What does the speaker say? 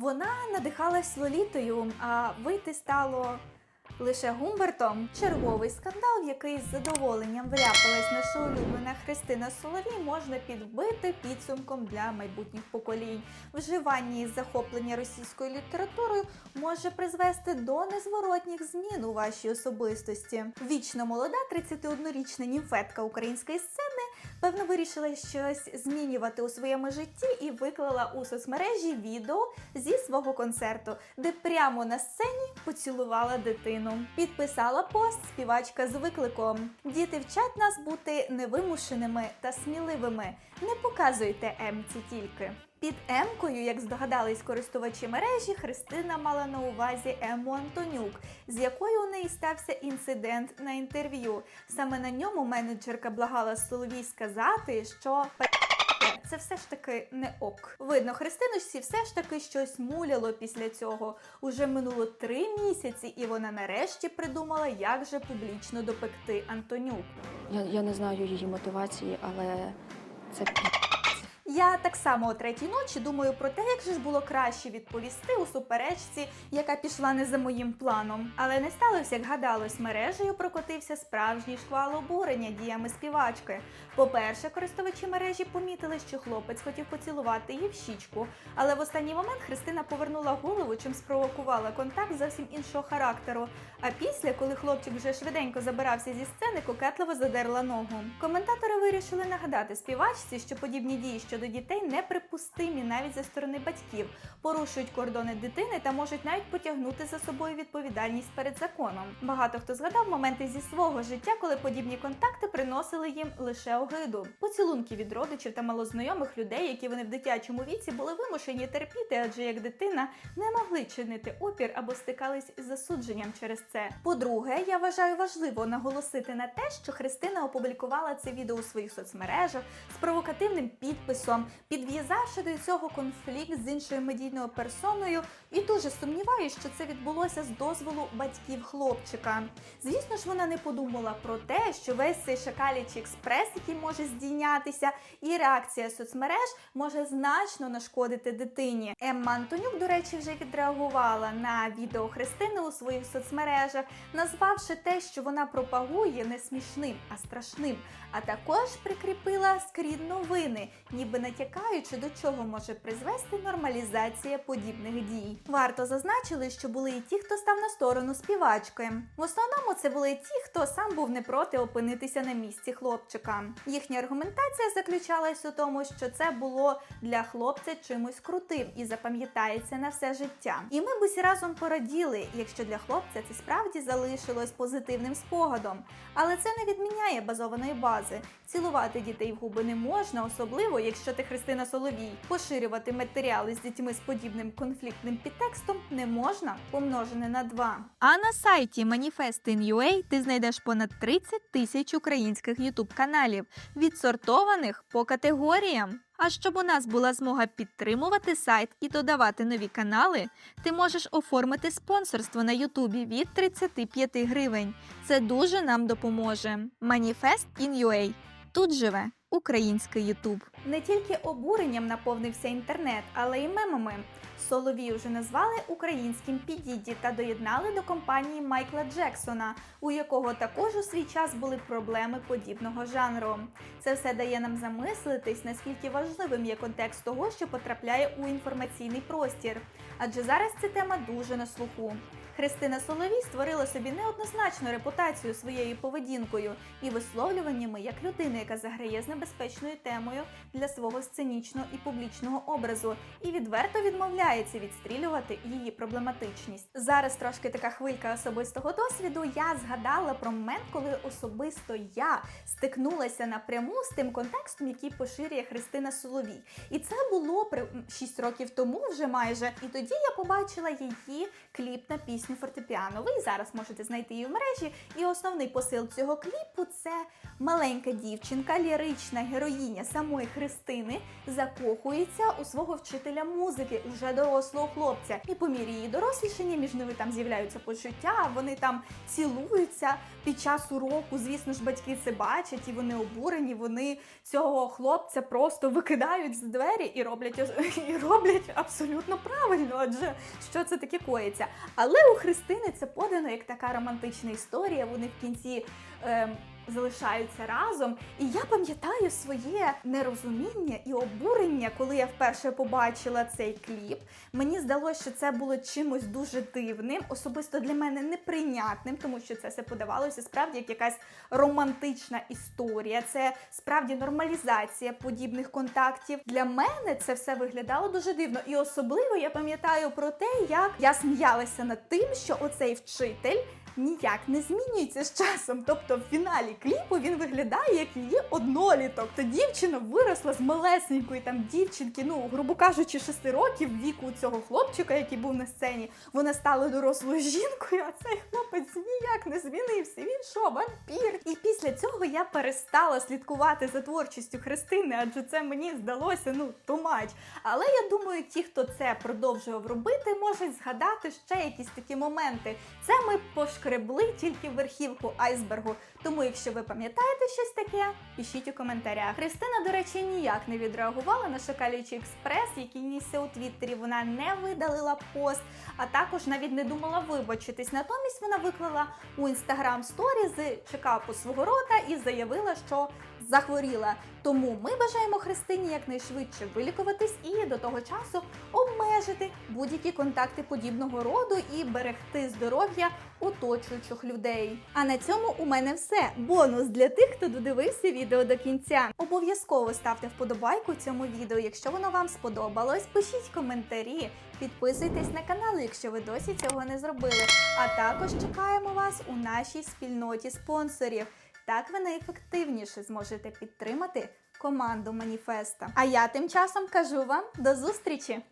Вона надихалась лолітою, а вийти стало лише Гумбертом. Черговий скандал, який з задоволенням вляпалась наша улюблена Христина Соловій, можна підбити підсумком для майбутніх поколінь. Вживання і захоплення російською літературою може призвести до незворотніх змін у вашій особистості. Вічно молода 31-річна німфетка української сцени певно вирішила щось змінювати у своєму житті і виклала у соцмережі відео зі свого концерту, де прямо на сцені поцілувала дитину. Підписала пост співачка з викликом: Діти вчать нас бути невимушеними та сміливими. Не показуйте емці тільки. Під емкою, як здогадались користувачі мережі, Христина мала на увазі Ему Антонюк, з якою у неї стався інцидент на інтерв'ю. Саме на ньому менеджерка благала Соловій сказати, що це все ж таки не ок. Видно, Христиночці все ж таки щось муляло після цього. Уже минуло три місяці, і вона нарешті придумала, як же публічно допекти Антонюк. Я, я не знаю її мотивації, але це Я так само о третій ночі думаю про те, як же ж було краще відповісти у суперечці, яка пішла не за моїм планом. Але не сталося, як гадалось, мережею прокотився справжній шквал обурення діями співачки. По-перше, користувачі мережі помітили, що хлопець хотів поцілувати її в щічку, але в останній момент Христина повернула голову, чим спровокувала контакт зовсім іншого характеру. А після, коли хлопчик вже швиденько забирався зі сцени, кокетливо задерла ногу. Коментатори вирішили нагадати співачці, що подібні дії щодо дітей неприпустимі навіть зі сторони батьків, порушують кордони дитини та можуть навіть потягнути за собою відповідальність перед законом. Багато хто згадав моменти зі свого життя, коли подібні контакти приносили їм лише огиду. Поцілунки від родичів та малознайомих людей, які вони в дитячому віці були вимушені терпіти, адже як дитина не могли чинити опір або стикались із засудженням через це. По-друге, я вважаю важливо наголосити на те, що Христина опублікувала це відео у своїх соцмережах з провокативним підписом, підв'язавши до цього конфлікт з іншою медійною персоною, і дуже сумніваюся, що це відбулося з дозволу батьків хлопчика. Звісно ж, вона не подумала про те, що весь цей шакалячий експрес, який може здійнятися, і реакція соцмереж може значно нашкодити дитині. Емма Антонюк, до речі, вже відреагувала на відео Христини у своїх соцмережах, назвавши те, що вона пропагує не смішним, а страшним. А також прикріпила скрін новини, ніби натякаючи, до чого може призвести нормалізація подібних дій. Варто зазначили, що були і ті, хто став на сторону співачки. В основному це були ті, хто сам був не проти опинитися на місці хлопчика. Їхня аргументація заключалась у тому, що це було для хлопця чимось крутим і запам'ятається на все життя. І ми б усі разом пораділи, якщо для хлопця це справді залишилось позитивним спогадом. Але це не відміняє базованої бази. Цілувати дітей в губи не можна, особливо якщо ти Христина Соловій. Поширювати матеріали з дітьми з подібним конфліктним підтекстом не можна, помножене на два. А на сайті Manifestin.ua ти знайдеш понад 30 тисяч українських ютуб каналів, відсортованих по категоріям. А щоб у нас була змога підтримувати сайт і додавати нові канали, ти можеш оформити спонсорство на Ютубі від 35 гривень. Це дуже нам допоможе. Manifest in. Тут живе український Ютуб. Не тільки обуренням наповнився інтернет, але й мемами. Соловій вже назвали українським підіді та доєднали до компанії Майкла Джексона, у якого також у свій час були проблеми подібного жанру. Це все дає нам замислитись, наскільки важливим є контекст того, що потрапляє у інформаційний простір. Адже зараз ця тема дуже на слуху. Христина Соловій створила собі неоднозначну репутацію своєю поведінкою і висловлюваннями як людина, яка заграє з небезпечною темою для свого сценічного і публічного образу, і відверто відмовляється відстрілювати її проблематичність. Зараз трошки така хвилька особистого досвіду. Я згадала про момент, коли особисто я стикнулася напряму з тим контекстом, який поширює Христина Соловій. І це було при 6 років тому вже майже. І тоді я побачила її кліп на пісню пісню фортепіано. Ви і зараз можете знайти її в мережі. І основний посил цього кліпу це маленька дівчинка, лірична героїня самої Христини, закохується у свого вчителя музики, вже дорослого хлопця. І по мірі її дорослішання між ними там з'являються почуття, вони там цілуються під час уроку. Звісно ж, батьки це бачать, і вони обурені. Вони цього хлопця просто викидають з двері і роблять і роблять абсолютно правильно. Адже що це таке коїться? Але у Христини це подано як така романтична історія. Вони в кінці. ем, Залишаються разом, і я пам'ятаю своє нерозуміння і обурення, коли я вперше побачила цей кліп. Мені здалося, що це було чимось дуже дивним, особисто для мене неприйнятним, тому що це все подавалося справді як якась романтична історія. Це справді нормалізація подібних контактів. Для мене це все виглядало дуже дивно. І особливо я пам'ятаю про те, як я сміялася над тим, що оцей вчитель. Ніяк не змінюється з часом. Тобто в фіналі кліпу він виглядає як її одноліток. То дівчина виросла з малесенької там дівчинки, ну грубо кажучи, шести років віку цього хлопчика, який був на сцені. Вона стала дорослою жінкою, а цей хлопець ніяк не змінився. Він що, вампір? І після цього я перестала слідкувати за творчістю Христини, адже це мені здалося ну тумач. Але я думаю, ті, хто це продовжував робити, можуть згадати ще якісь такі моменти. Це ми пошкребли тільки верхівку айсбергу. Тому, якщо ви пам'ятаєте щось таке, пишіть у коментарях. Христина, до речі, ніяк не відреагувала на шокалючий експрес, який нісся у Твіттері. Вона не видалила пост, а також навіть не думала вибачитись. Натомість вона виклала у інстаграм сторізи чекапу свого рота і заявила, що захворіла. Тому ми бажаємо Христині якнайшвидше вилікуватись і до того часу обмежити будь-які контакти подібного роду і берегти здоров'я оточуючих людей. А на цьому у мене все. Бонус для тих, хто додивився відео до кінця. Обов'язково ставте вподобайку цьому відео, якщо воно вам сподобалось. Пишіть коментарі, підписуйтесь на канал, якщо ви досі цього не зробили. А також чекаємо вас у нашій спільноті спонсорів. Так ви найефективніше зможете підтримати команду Маніфеста. А я тим часом кажу вам до зустрічі!